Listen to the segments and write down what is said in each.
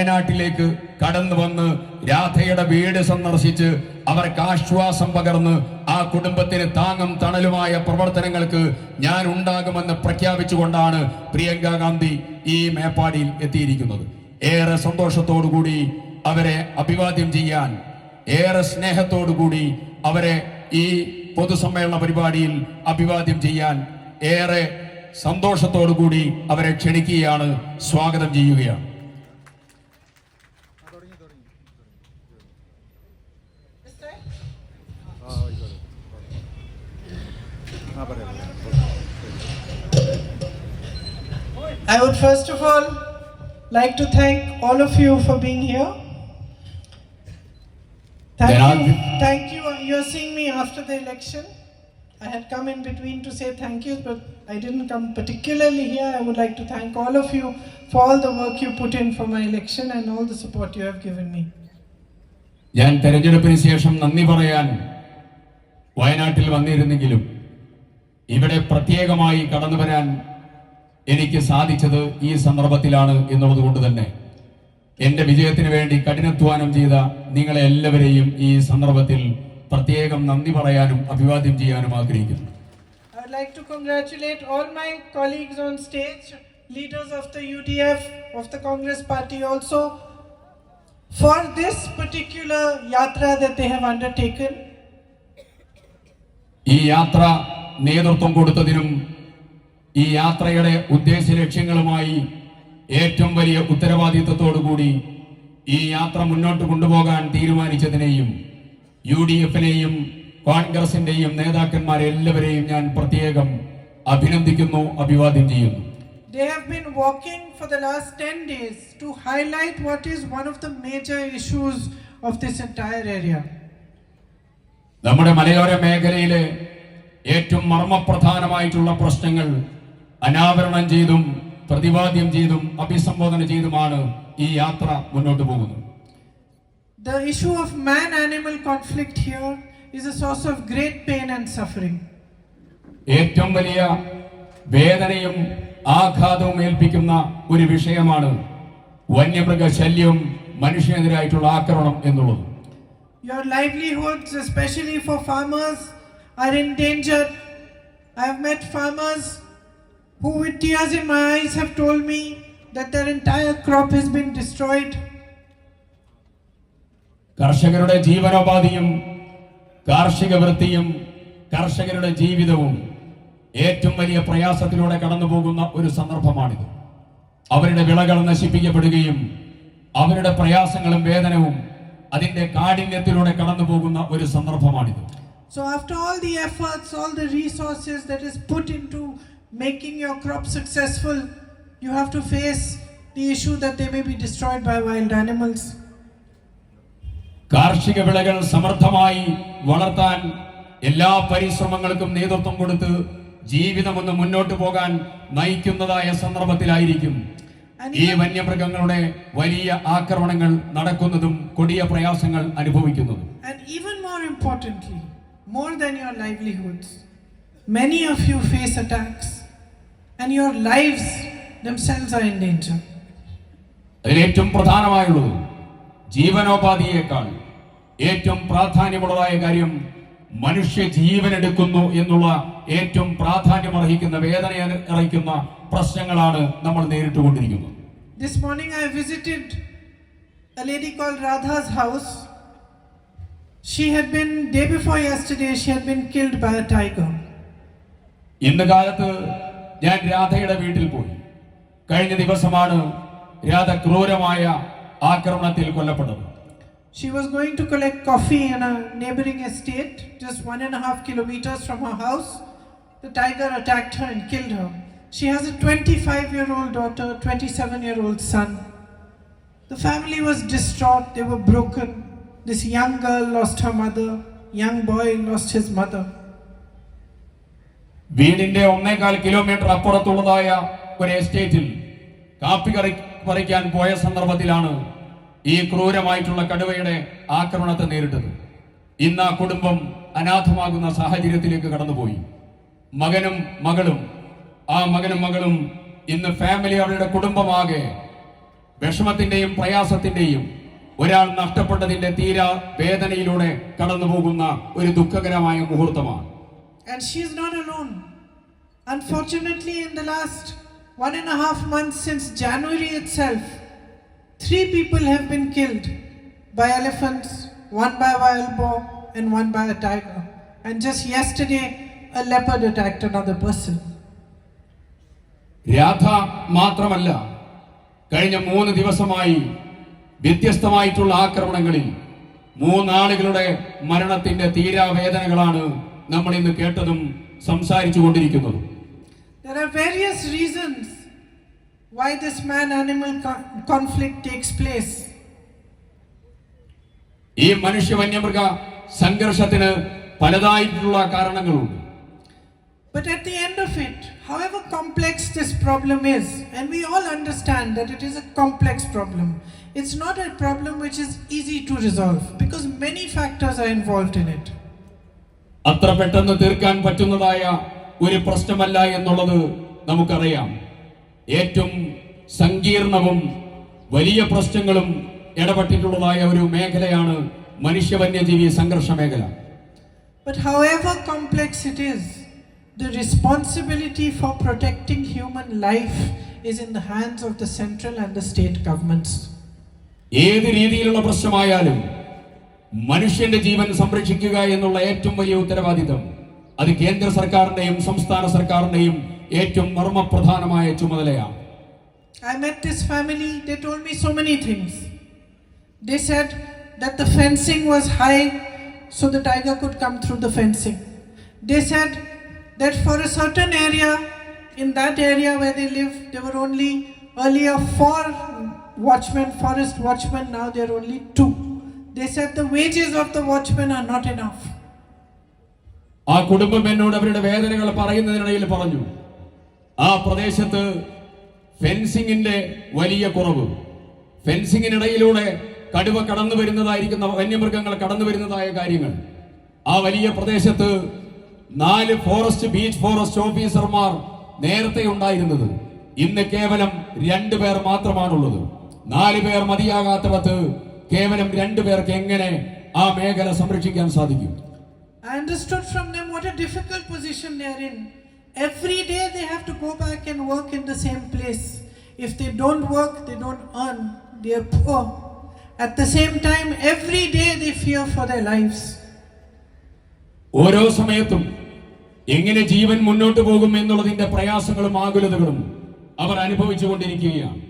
വയനാട്ടിലേക്ക് കടന്നു വന്ന് രാധയുടെ വീട് സന്ദർശിച്ച് അവർക്ക് ആശ്വാസം പകർന്ന് ആ കുടുംബത്തിന് താങ്ങും തണലുമായ പ്രവർത്തനങ്ങൾക്ക് ഞാൻ ഉണ്ടാകുമെന്ന് പ്രഖ്യാപിച്ചുകൊണ്ടാണ് പ്രിയങ്ക ഗാന്ധി ഈ മേപ്പാടിയിൽ എത്തിയിരിക്കുന്നത്. ഏറെ സന്തോഷത്തോടുകൂടി അവരെ അഭിവാദ്യം ചെയ്യാൻ ഏറെ സ്നേഹത്തോടുകൂടി അവരെ ഈ പൊതുസമ്മേളന പരിപാടിയിൽ അഭിവാദ്യം ചെയ്യാൻ ഏറെ സന്തോഷത്തോടുകൂടി അവരെ ക്ഷണിക്കുകയാണ് സ്വാഗതം ചെയ്യുകയാണ്. I would first of all like to thank all of you for being here. Thank you. Thank you. Uh, You're seeing me after the election. I had come in between to say thank you, but I didn't come particularly here. I would like to thank all of you for all the work you put in for my election and all the support you have given me. ഞാൻ തെരഞ്ഞെടുപ്പിന് ശേഷം നന്ദി പറയാൻ വയനാട്ടിൽ വന്നിരുന്നെങ്കിലും ഇവിടെ പ്രത്യേകമായി കടന്നു വരാൻ എനിക്ക് സാധിച്ചത് ഈ സന്ദർഭത്തിലാണ് എന്നുള്ളത് കൊണ്ട് തന്നെ എന്റെ വിജയത്തിന് വേണ്ടി കഠിനാധ്വാനം ചെയ്ത നിങ്ങളെ എല്ലാവരെയും ഈ സന്ദർഭത്തിൽ പ്രത്യേകം നന്ദി പറയാനും അഭിവാദ്യം ചെയ്യാനും ആഗ്രഹിക്കുന്നു I would like to congratulate all my colleagues on stage, leaders of the UDF, of the Congress party also, for this particular yatra that they have undertaken. ഈ യാത്ര നേതൃത്വം കൊടുത്തതിനും ഈ യാത്രയുടെ ഉദ്ദേശ ലക്ഷ്യങ്ങളുമായി ഏറ്റവും വലിയ ഉത്തരവാദിത്വത്തോടുകൂടി ഈ യാത്ര മുന്നോട്ട് കൊണ്ടുപോകാൻ തീരുമാനിച്ചതിനെയും യു ഡി എഫിനെയും കോൺഗ്രസിന്റെയും നേതാക്കന്മാരെ എല്ലാവരെയും ഞാൻ പ്രത്യേകം അഭിനന്ദിക്കുന്നു അഭിവാദ്യം ചെയ്യുന്നു They have been walking for the last 10 days to highlight what is one of the major issues of this entire area. നമ്മുടെ മലയോര മേഖലയിലെ ഏറ്റവും മർമ്മപ്രധാനമായിട്ടുള്ള പ്രശ്നങ്ങൾ അനാവരണം ചെയ്തും പ്രതിവാദ്യം ചെയ്തും അഭിസംബോധന ചെയ്തുമാണ് ഈ യാത്ര മുന്നോട്ട് പോകുന്നത് The issue of man animal conflict here is a source of great pain and suffering. ഏറ്റവും വലിയ വേദനയും ആഘാതവും ഏൽപ്പിക്കുന്ന ഒരു വിഷയമാണ് വന്യമൃഗ ശല്യം മനുഷ്യനെതിരായിട്ടുള്ള ആക്രമണം എന്നുള്ളത് Your livelihoods, especially for farmers, are in danger. I have met farmers who, with tears in my eyes, have told me that their entire crop has been destroyed. കർഷകരുടെ ജീവനോപാധിയും കാർഷിക വൃത്തിയും കർഷകരുടെ ജീവിതവും ഏറ്റവും വലിയ പ്രയാസത്തിലൂടെ കടന്നു പോകുന്ന ഒരു സന്ദർഭമാണിത് അവരുടെ വിളകൾ നശിപ്പിക്കപ്പെടുകയും അവരുടെ പ്രയാസങ്ങളും വേദനവും അതിന്റെ കാഠിന്യത്തിലൂടെ കടന്നു പോകുന്ന ഒരു സന്ദർഭമാണിത് So, after all the efforts, all the resources that is put into making your crop successful, you have to face the issue that they may be destroyed by wild animals. കാർഷിക വിളകൾ സമർത്ഥമായി വളർത്താൻ എല്ലാ പരിശ്രമങ്ങൾക്കും നേതൃത്വം കൊടുത്ത് ജീവിതം ഒന്ന് മുന്നോട്ട് പോകാൻ നയിക്കുന്നതായ സന്ദർഭത്തിലായിരിക്കും ഈ വന്യമൃഗങ്ങളുടെ വലിയ ആക്രമണങ്ങൾ നടക്കുന്നതും കൊടിയ പ്രയാസങ്ങൾ അനുഭവിക്കുന്നതും And even more importantly, more than your livelihoods, many of you face attacks and your lives themselves are in danger. അതിൽ ഏറ്റവും പ്രധാനമായുള്ളത് ജീവനോപാധിയേക്കാൾ ഏറ്റവും പ്രാധാന്യമുള്ളതായ കാര്യം മനുഷ്യ ജീവൻ എടുക്കുന്നു എന്നുള്ള ഏറ്റവും പ്രാധാന്യം അർഹിക്കുന്ന വേദന അർഹിക്കുന്ന പ്രശ്നങ്ങളാണ് നമ്മൾ നേരിട്ടുകൊണ്ടിരിക്കുന്നത് This morning I visited a lady called Radha's house. She had been, day before yesterday, she had been killed by a tiger. ഇന്ന് കാലത്ത് ഞാൻ രാധയുടെ വീട്ടിൽ പോയി കഴിഞ്ഞ ദിവസമാണ് രാധ ക്രൂരമായ ആക്രമണത്തിൽ കൊല്ലപ്പെട്ടത് She was going to collect coffee in a neighboring estate, just one and a half kilometers from her house. The tiger attacked her and killed her. She has a 25 year old daughter, 27 year old son. The family was distraught, they were broken. This young girl lost her mother, young boy lost his mother. വീടിന്റെ ഒന്നേകാൽ kilometre അപ്പുറത്തുള്ളതായ ഒരു എസ്റ്റേറ്റിൽ കാപ്പി കറി പറിക്കാൻ പോയ സന്ദർഭത്തിലാണ് ഈ ക്രൂരമായിട്ടുള്ള കടുവയുടെ ആക്രമണത്തെ നേരിട്ടത്. ഇന്ന് ആ കുടുംബം അനാഥമാകുന്ന സാഹചര്യത്തിലേക്ക് കടന്നുപോയി. മകനും മകളും ആ മകനും മകളും ഇന്ന് ഫാമിലി അവരുടെ കുടുംബമാകെ വിഷമത്തിന്റെയും പ്രയാസത്തിന്റെയും ഒരാൾ നഷ്ടപ്പെട്ടതിന്റെ തീരാ വേദനയിലൂടെ കടന്നു പോകുന്ന ഒരു ദുഃഖകരമായ മുഹൂർത്തമാണ്. And she is not alone. Unfortunately, in the last one and a half months since January itself, three people have been killed by elephants, one by a wild boar, and one by a tiger. And just yesterday, a leopard attacked another person. Radha മാത്രമല്ല കഴിഞ്ഞ മൂന്ന് ദിവസമായി വ്യത്യസ്തമായിട്ടുള്ള ആക്രമണങ്ങളിൽ മൂന്നാളുകളുടെ മരണത്തിന്റെ തീരാവേദനകളാണ് നമ്മൾ ഇന്ന് കേട്ടതും സംസാരിച്ചു കൊണ്ടിരിക്കുന്നതും There are various reasons why this man animal conflict takes place. ഈ മനുഷ്യ വന്യമൃഗ സംഘർഷത്തിന് പലതായിട്ടുള്ള കാരണങ്ങളുണ്ട് But at the end of it, however complex this problem is, and we all understand that it is a complex problem, it's not a problem which is easy to resolve because many factors are involved in it. അത്ര പെട്ടെന്ന് തീർക്കാൻ പറ്റുന്നതായ ഒരു പ്രശ്നമല്ല എന്നുള്ളത് നമുക്കറിയാം ഏറ്റവും സങ്കീർണവും വലിയ പ്രശ്നങ്ങളും ഇടപെട്ടിട്ടുള്ളതായ ഒരു മേഖലയാണ് മനുഷ്യ വന്യജീവി സംഘർഷ മേഖല But however complex it is, the responsibility for protecting human life is in the hands of the central and the state governments. ഏത് രീതിയിലുള്ള പ്രശ്നമായാലും മനുഷ്യന്റെ ജീവൻ സംരക്ഷിക്കുക എന്നുള്ള ഏറ്റവും വലിയ ഉത്തരവാദിത്തം അത് കേന്ദ്ര സർക്കാരിന്റെയും സംസ്ഥാന സർക്കാരിന്റെയും ഏറ്റവും മർമ്മപ്രധാനമായ ചുമതലയാണ് I met this family, they told me so many things. They said that the fencing was high so the tiger could come through the fencing. They said that for a certain area, in that area where they live, there were only earlier four watchmen, forest watchmen, now there are only two. They said the wages of the watchmen are not enough. ആ കുടുംബം എന്നോട് അവരുടെ വേദനകൾ പറയുന്നതിനിടയിൽ പറഞ്ഞു ആ പ്രദേശത്ത് ഫെൻസിങ്ങിന്റെ വലിയ കുറവ്. ഫെൻസിങ്ങിനിടയിലൂടെ കടുവ കടന്നു വരുന്നതായിരിക്കുന്ന വന്യമൃഗങ്ങൾ കടന്നു വരുന്നതായ കാര്യങ്ങൾ. ആ വലിയ പ്രദേശത്ത് നാല് ഫോറസ്റ്റ് ബീച്ച് ഫോറസ്റ്റ് ഓഫീസർമാർ നേരത്തെ ഉണ്ടായിരുന്നത്. ഇന്ന് കേവലം രണ്ടു പേർ മാത്രമാണുള്ളത്. നാല് പേർ മതിയാകാത്തവത്ത് കേവലം രണ്ടു പേർക്ക് എങ്ങനെ ആ മേഖല സംരക്ഷിക്കാൻ സാധിക്കും? I understood from them what a difficult position they are in. Every day they have to go back and work in the same place. If they don't work, they don't earn. They are poor. At the same time, every day they fear for their lives. ഓരോ സമയത്തും എങ്ങനെ ജീവൻ മുന്നോട്ട് പോകും എന്നുള്ളതിന്റെ പ്രയാസങ്ങളും ആകുലതകളും അവർ അനുഭവിച്ചു കൊണ്ടിരിക്കുകയാണ്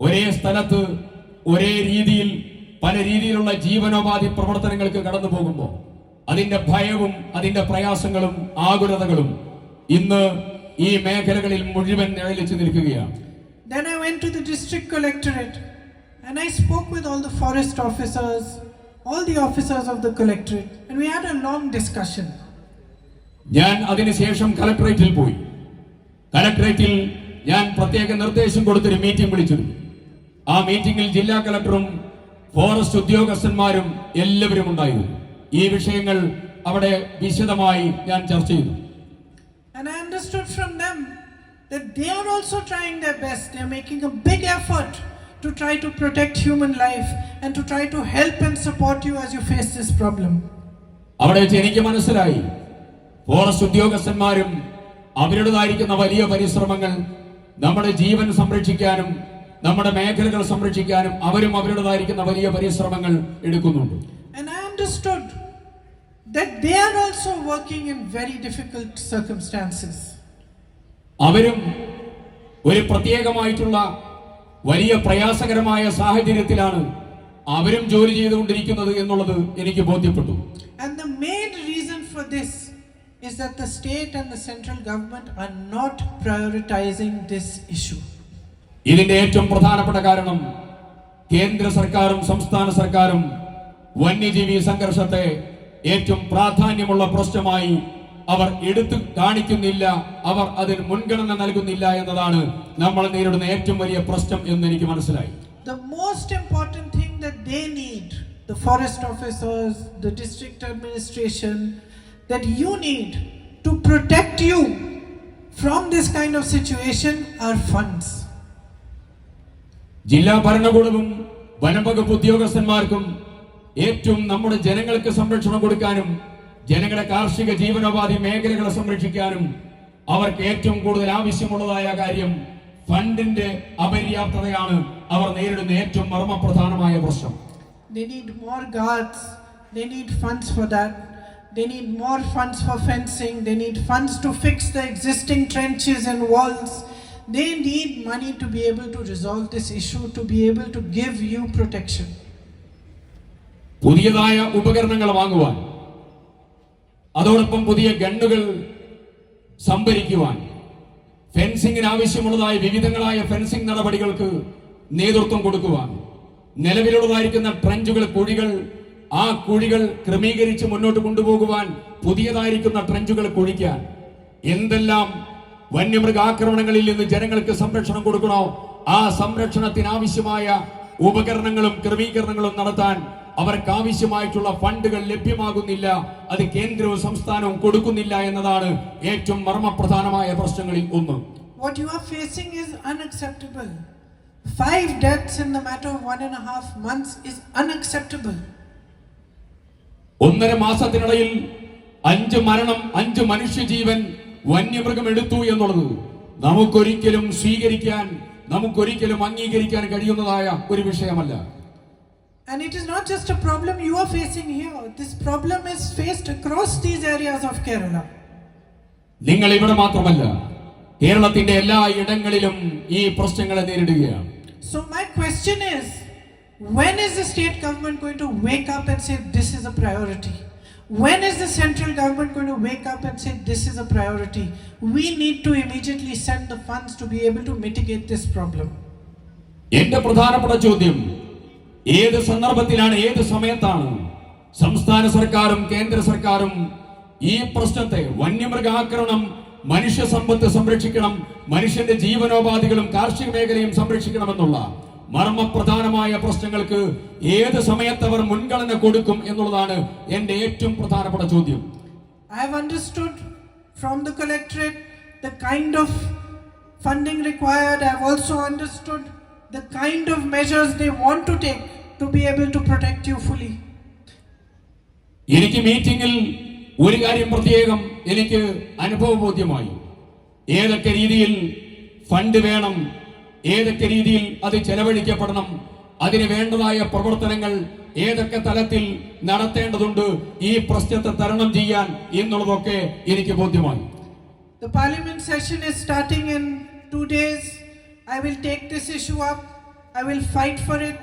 ഒരേ സ്ഥലത്ത് ഒരേ രീതിയിൽ പല രീതിയിലുള്ള ജീവനോപാധി പ്രവർത്തനങ്ങൾക്ക് കടന്നു പോകുമ്പോൾ അതിന്റെ ഭയവും അതിന്റെ പ്രയാസങ്ങളും ആകുലതകളും ഇന്ന് ഈ മേഖലകളിൽ മുഴുവൻ നിഴലിച്ചു നിൽക്കുകയാണ്. Then I went to the district collectorate and I spoke with all the forest officers, all the officers of the collectorate, and we had a long discussion. ഞാൻ അതിനുശേഷം കളക്ടറേറ്റിൽ പോയി. കളക്ടറേറ്റിൽ ഞാൻ പ്രത്യേക നിർദ്ദേശം കൊടുത്തൊരു മീറ്റിംഗ് വിളിച്ചിരുന്നു. ആ മീറ്റിംഗിൽ ജില്ലാ കളക്ടറും ഫോറസ്റ്റ് ഉദ്യോഗസ്ഥന്മാരും എല്ലാവരും ഉണ്ടായിരുന്നു. ഈ വിഷയങ്ങൾ അവിടെ വിശദമായി ഞാൻ ചർച്ച ചെയ്തു. And I understood from them that they are also trying their best. They are making a big effort to try to protect human life and to try to help and support you as you face this problem. അവിടെ വെച്ച് എനിക്ക് മനസ്സിലായി forest ഉദ്യോഗസ്ഥന്മാരും അവരുടേതായിരിക്കുന്ന വലിയ പരിശ്രമങ്ങൾ നമ്മുടെ ജീവൻ സംരക്ഷിക്കാനും നമ്മുടെ മേഖലകൾ സംരക്ഷിക്കാനും അവരും അവരുടേതായിരിക്കുന്ന വലിയ പരിശ്രമങ്ങൾ എടുക്കുന്നുണ്ട് And I understood that they are also working in very difficult circumstances. അവരും ഒരു പ്രത്യേകമായിട്ടുള്ള വലിയ പ്രയാസകരമായ സാഹചര്യത്തിലാണ് അവരും ജോലി ചെയ്തുകൊണ്ടിരിക്കുന്നത് എന്നുള്ളത് എനിക്ക് ബോധ്യപ്പെട്ടു And the main reason for this is that the state and the central government are not prioritizing this issue. ഇതിന്റെ ഏറ്റവും പ്രധാനപ്പെട്ട കാരണം കേന്ദ്ര സർക്കാരും സംസ്ഥാന സർക്കാരും വന്യജീവി സംഘർഷത്തെ ഏറ്റവും പ്രാധാന്യമുള്ള പ്രശ്നമായി അവർ എടുത്തു കാണിക്കുന്നില്ല അവർ അതിന് മുൻഗണന നൽകുന്നില്ല എന്നതാണ് നമ്മൾ നേരിടുന്ന ഏറ്റവും വലിയ പ്രശ്നം എന്ന് എനിക്ക് മനസ്സിലായി The most important thing that they need, the forest officers, the district administration, that you need to protect you from this kind of situation are funds. ജില്ലാ ഭരണകൂടവും വനംവകുപ്പ് ഉദ്യോഗസ്ഥന്മാർക്കും ഏറ്റവും നമ്മുടെ ജനങ്ങൾക്ക് സംരക്ഷണം കൊടുക്കാനും ജനങ്ങളുടെ കാർഷിക ജീവനോപാധി മേഖലകളെ സംരക്ഷിക്കാനും അവർക്ക് ഏറ്റവും കൂടുതൽ ആവശ്യമുള്ളതായ കാര്യം ഫണ്ടിന്റെ അപര്യാപ്തതയാണ് അവർ നേരിടുന്ന ഏറ്റവും മർമ്മപ്രധാനമായ പ്രശ്നം They need more guards. They need funds for that. They need more funds for fencing. They need funds to fix the existing trenches and walls. They need money to be able to resolve this issue, to be able to give you protection. പുതിയതായ ഉപകരണങ്ങൾ വാങ്ങുവാൻ അതോടൊപ്പം പുതിയ ഗണ്ണുകൾ സംഭരിക്കുവാൻ ഫെൻസിംഗിന് ആവശ്യമുള്ളതായ വിവിധങ്ങളായ fencing നടപടികൾക്ക് നേതൃത്വം കൊടുക്കുവാൻ നിലവിലുള്ളതായിരിക്കുന്ന ട്രഞ്ചുകൾ കുഴികൾ ആ കുഴികൾ ക്രമീകരിച്ച് മുന്നോട്ട് കൊണ്ടുപോകുവാൻ പുതിയതായിരിക്കുന്ന ട്രഞ്ചുകൾ കുഴിക്കാൻ എന്തെല്ലാം വന്യമൃഗാക്രമണങ്ങളിൽ നിന്ന് ജനങ്ങൾക്ക് സംരക്ഷണം കൊടുക്കണോ ആ സംരക്ഷണത്തിനാവശ്യമായ ഉപകരണങ്ങളും ക്രമീകരണങ്ങളും നടത്താൻ അവർക്ക് ആവശ്യമായിട്ടുള്ള ഫണ്ടുകൾ ലഭ്യമാകുന്നില്ല അത് കേന്ദ്രവും സംസ്ഥാനവും കൊടുക്കുന്നില്ല എന്നതാണ് ഏറ്റവും മർമ്മപ്രധാനമായ പ്രശ്നങ്ങളിൽ ഒന്ന് What you are facing is unacceptable. Five deaths in the matter of one and a half months is unacceptable. ഒന്നര മാസത്തിനിടയിൽ അഞ്ച് മരണം അഞ്ച് മനുഷ്യജീവൻ വന്യമൃഗം എടുത്തു എന്നുള്ളത് നമുക്കൊരിക്കലും സ്വീകരിക്കാൻ നമുക്കൊരിക്കലും അംഗീകരിക്കാൻ കഴിയുന്നതായ ഒരു വിഷയമല്ല And it is not just a problem you are facing here. This problem is faced across these areas of Kerala. നിങ്ങൾ ഇവിടെ മാത്രമല്ല കേരളത്തിന്റെ എല്ലാ ഇടങ്ങളിലും ഈ പ്രശ്നങ്ങളെ നേരിടുകയാണ് So my question is, when is the state government going to wake up and say this is a priority? When is the central government going to wake up and say this is a priority? We need to immediately send the funds to be able to mitigate this problem. എന്റെ പ്രധാനപ്പെട്ട ചോദ്യം ഏത് സന്ദർഭത്തിലാണ് ഏത് സമയത്താണ് സംസ്ഥാന സർക്കാരും കേന്ദ്ര സർക്കാരും ഈ പ്രശ്നത്തെ വന്യമൃഗാക്രമണം മനുഷ്യ സമ്പത്ത് സംരക്ഷിക്കണം മനുഷ്യന്റെ ജീവനോപാധികളും കാർഷിക മേഖലയും സംരക്ഷിക്കണമെന്നുള്ള മർമ്മപ്രധാനമായ പ്രശ്നങ്ങൾക്ക് ഏത് സമയത്ത് അവർ മുൻഗണന കൊടുക്കും എന്നുള്ളതാണ് എന്റെ ഏറ്റവും പ്രധാനപ്പെട്ട ചോദ്യം. I have understood from the collectorate the kind of funding required I have also understood the kind of measures they want to take to be able to protect you fully. എനിക്ക് മീറ്റിംഗിൽ ഒരു കാര്യം പ്രത്യേകം എനിക്ക് അനുഭവബോധ്യമായി ഏതൊക്കെ രീതിയിൽ ഫണ്ട് വേണം ഏതൊക്കെ രീതിയിൽ അത് ചെലവഴിക്കപ്പെടണം അതിന് വേണ്ടതായ പ്രവർത്തനങ്ങൾ ഏതൊക്കെ തലത്തിൽ നടത്തേണ്ടതുണ്ട് ഈ പ്രശ്നത്തെ തരണം ചെയ്യാൻ എന്നുള്ളതൊക്കെ എനിക്ക് ബോധ്യമായി The parliament session is starting in two days. I will take this issue up. I will fight for it.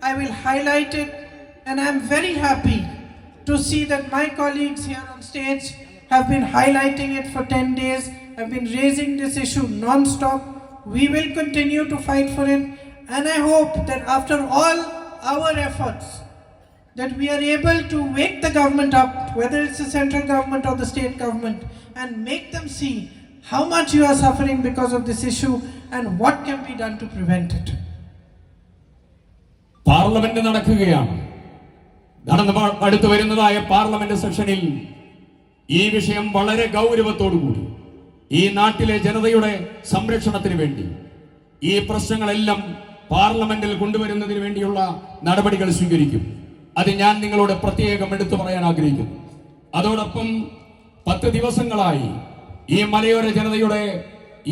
I will highlight it. And I am very happy to see that my colleagues here on stage have been highlighting it for 10 days, have been raising this issue non stop. We will continue to fight for it. And I hope that after all our efforts, that we are able to wake the government up, whether it's the central government or the state government, and make them see how much you are suffering because of this issue and what can be done to prevent it. Parliament നടക്കുകയാണ്. നടന്ന് അടുത്തു വരുന്നതായ parliament സെഷനിൽ ഈ വിഷയം വളരെ ഗൗരവത്തോടുകൂടി ഈ നാട്ടിലെ ജനതയുടെ സംരക്ഷണത്തിന് വേണ്ടി ഈ പ്രശ്നങ്ങളെല്ലാം പാർലമെന്റിൽ കൊണ്ടുവരുന്നതിന് വേണ്ടിയുള്ള നടപടികൾ സ്വീകരിക്കും. അത് ഞാൻ നിങ്ങളോട് പ്രത്യേകം എടുത്തു പറയാൻ ആഗ്രഹിക്കുന്നു. അതോടൊപ്പം പത്ത് ദിവസങ്ങളായി ഈ മലയോര ജനതയുടെ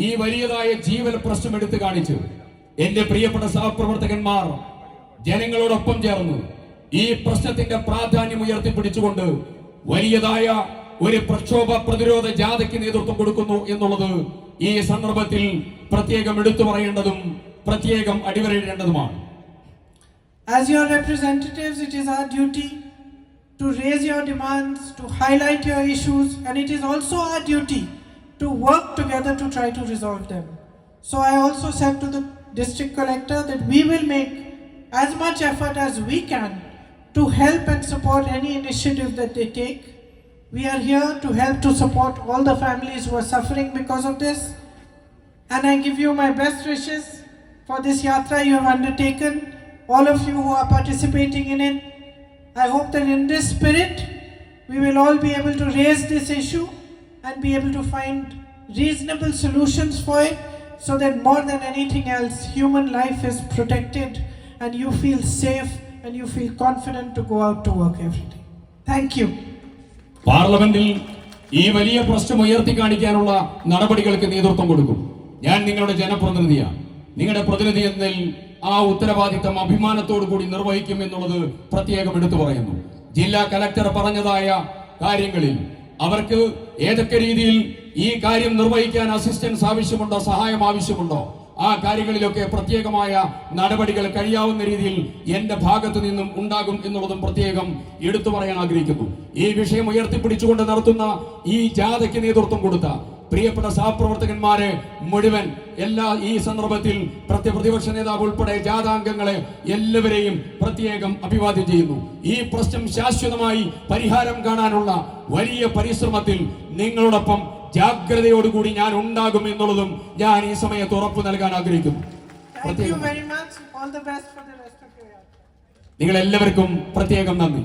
ഈ വലിയതായ ജീവൻ പ്രശ്നം എടുത്തു കാണിച്ചു. എന്റെ പ്രിയപ്പെട്ട സഹപ്രവർത്തകന്മാർ ജനങ്ങളോടൊപ്പം ചേർന്നു ഈ പ്രശ്നത്തിന്റെ പ്രാധാന്യം ഉയർത്തിപ്പിടിച്ചുകൊണ്ട് വലിയതായ ഒരു പ്രക്ഷോഭ പ്രതിരോധ ജാഥയ്ക്ക് നേതൃത്വം കൊടുക്കുന്നു എന്നുള്ളത് ഈ സന്ദർഭത്തിൽ പ്രത്യേകം എടുത്തു പറയേണ്ടതും പ്രത്യേകം അടിവരയിടേണ്ടതുമാണ്. As your representatives, it is our duty to raise your demands, to highlight your issues, and it is also our duty to work together to try to resolve them. So I also said to the district collector that we will make as much effort as we can to help and support any initiative that they take. We are here to help to support all the families who are suffering because of this. And I give you my best wishes for this yatra you have undertaken, all of you who are participating in it. I hope that in this spirit, we will all be able to raise this issue and be able to find reasonable solutions for it so that more than anything else, human life is protected and you feel safe and you feel confident to go out to work every day. Thank you. പാർലമെന്റിൽ ഈ വലിയ പ്രശ്നം ഉയർത്തി കാണിക്കാനുള്ള നടപടികൾക്ക് നേതൃത്വം കൊടുക്കും ഞാൻ നിങ്ങളുടെ ജനപ്രതിനിധിയാണ് നിങ്ങളുടെ പ്രതിനിധി എന്നതിൽ ആ ഉത്തരവാദിത്തം അഭിമാനത്തോടു കൂടി നിർവഹിക്കും എന്നുള്ളത് പ്രത്യേകം എടുത്തു പറയുന്നു ജില്ലാ കലക്ടർ പറഞ്ഞതായ കാര്യങ്ങളിൽ അവർക്ക് ഏതൊക്കെ രീതിയിൽ ഈ കാര്യം നിർവഹിക്കാൻ അസിസ്റ്റൻസ് ആവശ്യമുണ്ടോ സഹായം ആവശ്യമുണ്ടോ ആ കാര്യങ്ങളിലൊക്കെ പ്രത്യേകമായ നടപടികൾ കഴിയാവുന്ന രീതിയിൽ എന്റെ ഭാഗത്തു നിന്നും ഉണ്ടാകും എന്നുള്ളതും പ്രത്യേകം എടുത്തു പറയാൻ ആഗ്രഹിക്കുന്നു. ഈ വിഷയം ഉയർത്തിപ്പിടിച്ചുകൊണ്ട് നടത്തുന്ന ഈ ജാഥയ്ക്ക് നേതൃത്വം കൊടുത്ത പ്രിയപ്പെട്ട സഹപ്രവർത്തകന്മാരെ മുഴുവൻ എല്ലാ ഈ സന്ദർഭത്തിൽ പ്രതിപക്ഷ നേതാവ് ഉൾപ്പെടെ ജാഥാംഗങ്ങളെ എല്ലാവരെയും പ്രത്യേകം അഭിവാദ്യം ചെയ്യുന്നു. ഈ പ്രശ്നം ശാശ്വതമായി പരിഹാരം കാണാനുള്ള വലിയ പരിശ്രമത്തിൽ നിങ്ങളോടൊപ്പം ജാഗ്രതയോടുകൂടി ഞാൻ ഉണ്ടാകും എന്നുള്ളതും ഞാൻ ഈ സമയത്ത് ഉറപ്പു നൽകാൻ ആഗ്രഹിക്കുന്നു. നിങ്ങൾ എല്ലാവർക്കും പ്രത്യേകം നന്ദി.